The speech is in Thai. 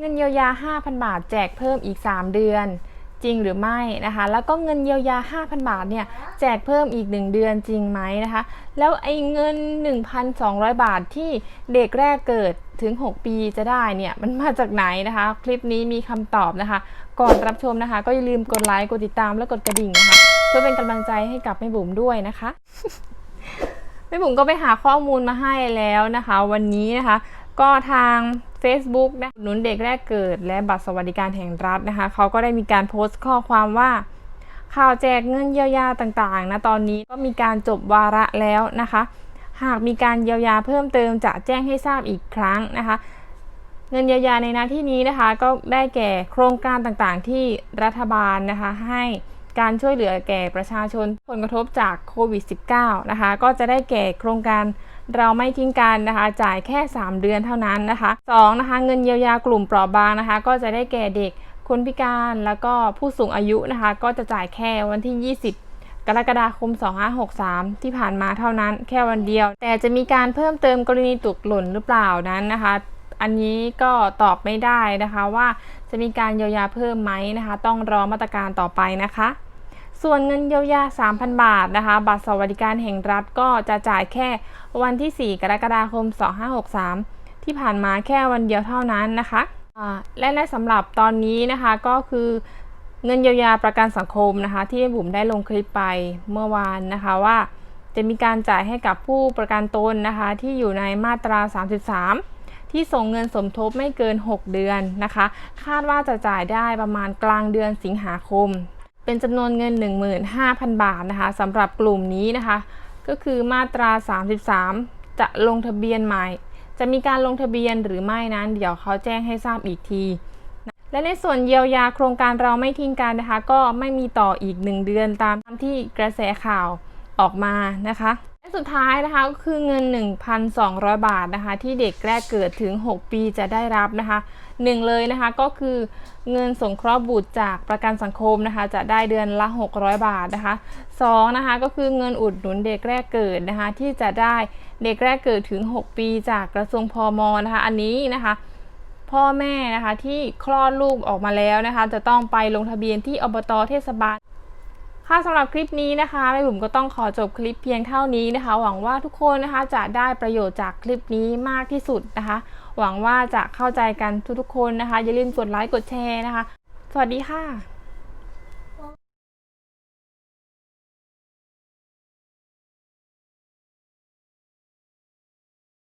เงินเยียวยา 5,000 บาทแจกเพิ่มอีก 3 เดือน จริงหรือไม่นะคะ แล้วก็เงินเยียวยา 5,000 บาทเนี่ยแจกเพิ่มอีก 1 เดือนจริงไหมนะคะ แล้วไอ้เงิน 1,200 บาทที่เด็กแรกเกิดถึง 6 ปีจะได้เนี่ยมันมาจากไหนนะคะ คลิปนี้มีคำตอบนะคะ ก่อนรับชมนะคะ ก็อย่าลืมกดไลค์กดติดตามและกดกระดิ่งนะคะเพื่อเป็นกำลังใจให้กับแม่บุ๋มด้วยนะคะแม่บุ๋มก็ไปหาข้อมูลมาให้แล้วนะคะ วันนี้นะคะ ก็ทาง Facebook นะหนุนเด็กแรกเกิด และบัตรสวัสดิการแห่งรัฐนะคะเขาก็ได้มีการโพสต์ข้อความว่า ข่าวแจกเงินเยียวยาต่างๆนะตอนนี้ก็มีการจบวาระแล้วนะคะ หากมีการเยียวยาเพิ่มเติมจะแจ้งให้ทราบอีกครั้งนะคะ เงินเยียวยาในหน้าที่นี้นะคะก็ได้แก่โครงการต่างๆที่รัฐบาลนะคะให้การช่วยเหลือแก่ประชาชนผลกระทบจากโควิด -19 นะคะก็จะได้แก่โครงการ เราไม่ทิ้งกันนะคะ จ่ายแค่ 3 เดือนเท่านั้นนะคะ2นะคะเงินเยียวยากลุ่มเปราะบางนะคะ ก็จะได้แก่เด็กคนพิการแล้วก็ผู้สูงอายุนะคะ ก็จะจ่ายแค่วันที่ 20กรกฎาคม 2563 ที่ผ่านมาเท่านั้นแค่วันเดียว แต่จะมีการเพิ่มเติมกรณีตกหล่นหรือเปล่านั้นนะคะ อันนี้ก็ตอบไม่ได้นะคะว่าจะมีการเยียวยาเพิ่มไหมนะคะ ต้องรอมาตรการต่อไปนะคะ ส่วนเงินเยียวยา 3,000 บาทนะคะ บัตรสวัสดิการแห่งรัฐก็จะจ่ายแค่วันที่ 4 กรกฎาคม 2563 ที่ผ่านมาแค่วันเดียวเท่านั้นนะคะและในสำหรับตอนนี้นะคะก็คือเงินเยียวยาประกันสังคมนะคะ ที่บุ๋มได้ลงคลิปไปเมื่อวานนะคะว่าจะมีการจ่ายให้กับผู้ประกันตนนะคะ ที่อยู่ในมาตรา 33 ที่ส่งเงินสมทบไม่เกิน 6 เดือนนะคะ คาดว่าจะจ่ายได้ประมาณกลางเดือนสิงหาคม เป็นจำนวนเงิน 15,000 บาทนะคะสำหรับกลุ่มนี้นะคะ ก็คือมาตรา 33 จะลงทะเบียนใหม่ จะมีการลงทะเบียนหรือไม่นั้น เดี๋ยวเขาแจ้งให้ทราบอีกทีและในส่วนเยียวยาโครงการเราไม่ทิ้งกันนะคะ ก็ไม่มีต่ออีก 1 เดือนตามที่กระแสข่าวออกมานะคะและ สุดท้ายนะคะก็คือเงิน 1,200 บาทนะคะ ที่เด็กแรกเกิดถึง 6 ปีจะได้รับนะคะหนึ่งเลยนะคะก็คือเงินสงเคราะห์บุตรจากประกันสังคมนะคะ จะได้เดือนละ 600 บาทนะคะสองนะคะก็คือเงินอุดหนุนเด็กแรกเกิดนะคะ ที่จะได้เด็กแรกเกิดถึง 6 ปีจากกระทรวงพอมนะคะ อันนี้นะคะ พ่อแม่นะคะที่คลอดลูกออกมาแล้วนะคะ จะต้องไปลงทะเบียนที่อบตเทศบาล ค่ะสำหรับคลิปนี้นะคะแม่บุ๋มก็ต้องขอจบคลิปเพียงเท่านี้นะคะ หวังว่าทุกคนนะคะจะได้ประโยชน์จากคลิปนี้มากที่สุดนะคะ หวังว่าจะเข้าใจกันทุกๆคนนะคะ อย่าลืมกดไลค์กดแชร์นะคะ สวัสดีค่ะ